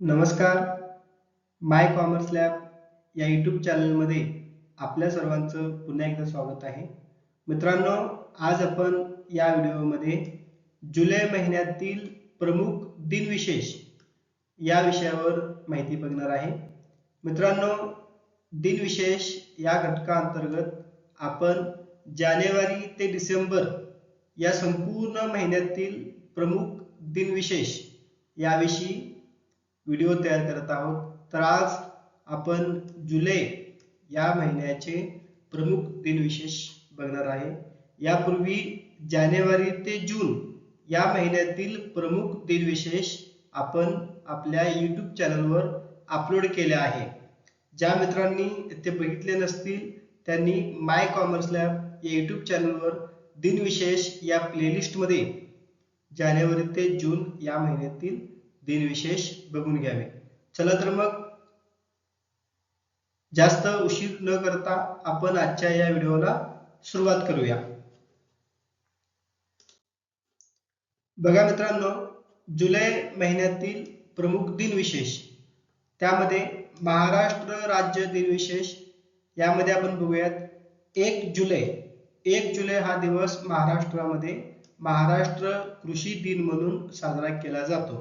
नमस्कार. My commerce lab या YouTube चॅनलमध्ये आपल्या सर्वांचं पुन्हा एकदा स्वागत आहे. मित्रांनो आज आपण या व्हिडिओमध्ये जुलै महिन्यातील प्रमुख दिनविशेष या विषयावर माहिती बघणार आहे. मित्रांनो दिनविशेष या घटकाअंतर्गत आपण जानेवारी ते डिसेंबर या संपूर्ण महिन्यातील प्रमुख दिनविशेष याविषयी व्हिडिओ तयार करत आहोत. तर आज आपण जुलै या महिन्याचे प्रमुख दिनविशेष बघणार आहे. यापूर्वी जानेवारी ते जून या महिन्यातील प्रमुख दिनविशेष आपण आपल्या यूट्यूब चॅनलवर अपलोड केले आहे. ज्या मित्रांनी ते बघितले नसतील त्यांनी माय कॉमर्स लॅब या यूट्यूब चॅनलवर दिनविशेष या प्लेलिस्टमध्ये जानेवारी ते जून या महिन्यातील दिनविशेष बघून घ्यावे. चला तर मग जास्त उशीर न करता आपण आजच्या या व्हिडिओला सुरुवात करूया. बघा मित्रांनो जुलै महिन्यातील प्रमुख दिनविशेष त्यामध्ये महाराष्ट्र राज्य दिनविशेष यामध्ये आपण बघूयात एक जुलै एक जुलै हा दिवस महाराष्ट्रामध्ये महाराष्ट्र कृषी दिन म्हणून साजरा केला जातो.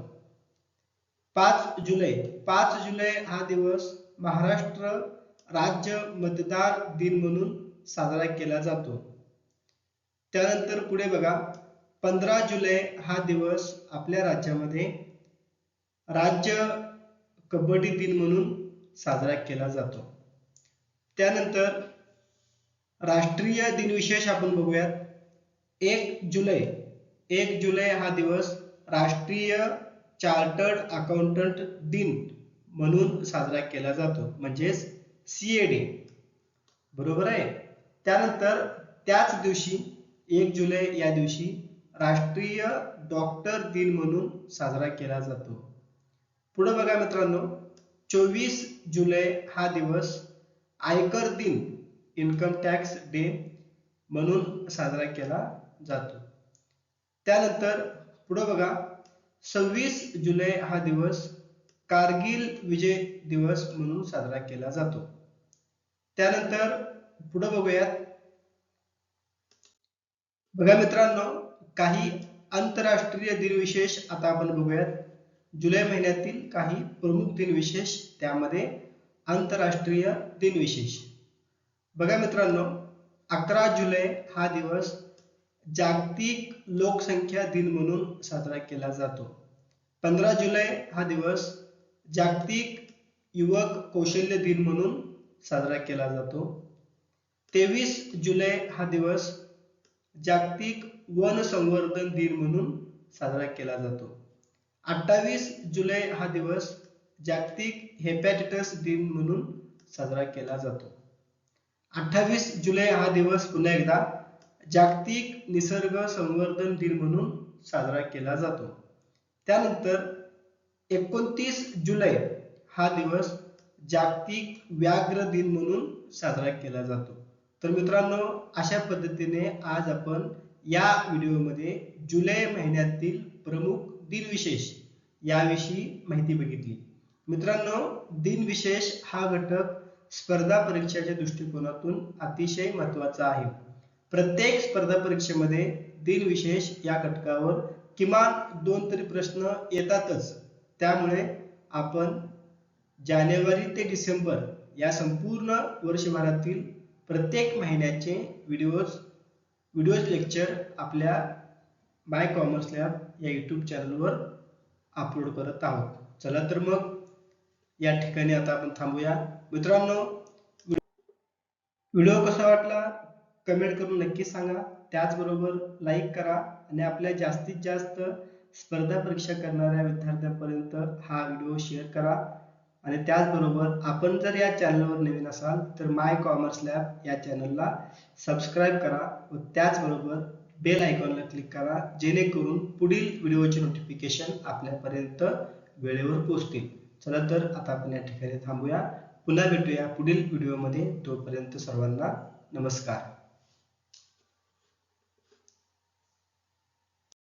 पाच जुलै. पाच जुलै हा दिवस महाराष्ट्र राज्य मतदार दिन म्हणून साजरा केला जातो. त्यानंतर पुढे बघा. पंधरा जुलै हा दिवस आपल्या राज्यामध्ये राज्य कबड्डी दिन म्हणून साजरा केला जातो. त्यानंतर राष्ट्रीय दिनविशेष आपण बघूयात. एक जुलै. एक जुलै हा दिवस राष्ट्रीय चार्टर्ड अकाउंटंट दिन म्हणून साजरा केला जातो. म्हणजेच सी ए डे बरोबर आहे? त्यानंतर त्याच दिवशी एक जुलै या दिवशी राष्ट्रीय डॉक्टर दिन म्हणून साजरा केला जातो. पुढे बघा मित्रांनो चोवीस जुलै हा दिवस आयकर दिन इन्कम टॅक्स डे म्हणून साजरा केला जातो. त्यानंतर पुढे बघा सव्वीस जुलै हा दिवस कारगिल विजय दिवस म्हणून साजरा केला जातो. त्यानंतर पुढे बघूयात. बघा मित्रांनो काही आंतरराष्ट्रीय दिनविशेष आता आपण बघूयात. जुलै महिन्यातील काही प्रमुख दिनविशेष त्यामध्ये आंतरराष्ट्रीय दिनविशेष. बघा मित्रांनो अकरा जुलै हा दिवस जागतिक लोकसंख्या दिन म्हणून साजरा केला जातो. पंधरा जुलै हा दिवस जागतिक युवक कौशल्य दिन म्हणून साजरा केला जातो. तेवीस जुलै हा दिवस जागतिक वन संवर्धन दिन म्हणून साजरा केला जातो. अठ्ठावीस जुलै हा दिवस जागतिक हेपॅटिटस दिन म्हणून साजरा केला जातो. अठ्ठावीस जुलै हा दिवस पुन्हा एकदा जागतिक निसर्ग संवर्धन दिन म्हणून साजरा केला जातो. त्यानंतर एकोणतीस जुलै हा दिवस जागतिक व्याघ्र दिन म्हणून साजरा केला जातो. तर मित्रांनो अशा पद्धतीने आज आपण या व्हिडिओमध्ये जुलै महिन्यातील प्रमुख दिनविशेष याविषयी माहिती बघितली. मित्रांनो दिनविशेष हा घटक स्पर्धा परीक्षेच्या दृष्टिकोनातून अतिशय महत्त्वाचा आहे. प्रत्येक स्पर्धा परीक्षेमध्ये दिनविशेष या घटकावर किमान दोन तरी प्रश्न येतातच. त्यामुळे आपण जानेवारी ते डिसेंबर या संपूर्ण वर्षभरातील प्रत्येक महिन्याचे व्हिडिओज व्हिडिओज लेक्चर आपल्या माय कॉमर्स लॅब या यूट्यूब चॅनलवर अपलोड करत आहोत. चला तर मग या ठिकाणी आता आपण थांबूया. मित्रांनो व्हिडिओ कसा वाटला? कमेंट करून नक्की सांगा. त्याचबरोबर लाईक करा आणि आपल्या जास्तीत जास्त स्पर्धा परीक्षा करणाऱ्या विद्यार्थ्यांपर्यंत हा व्हिडिओ शेअर करा. आणि त्याचबरोबर आपण जर या चॅनलवर नवीन असाल तर माय कॉमर्स लॅब या चॅनलला सबस्क्राईब करा व त्याचबरोबर बेल आयकॉनला क्लिक करा जेणेकरून पुढील व्हिडिओचे नोटिफिकेशन आपल्यापर्यंत वेळेवर पोहोचतील. चला तर आता आपण या ठिकाणी थांबूया. पुन्हा भेटूया पुढील व्हिडिओमध्ये तोपर्यंत सर्वांना नमस्कार.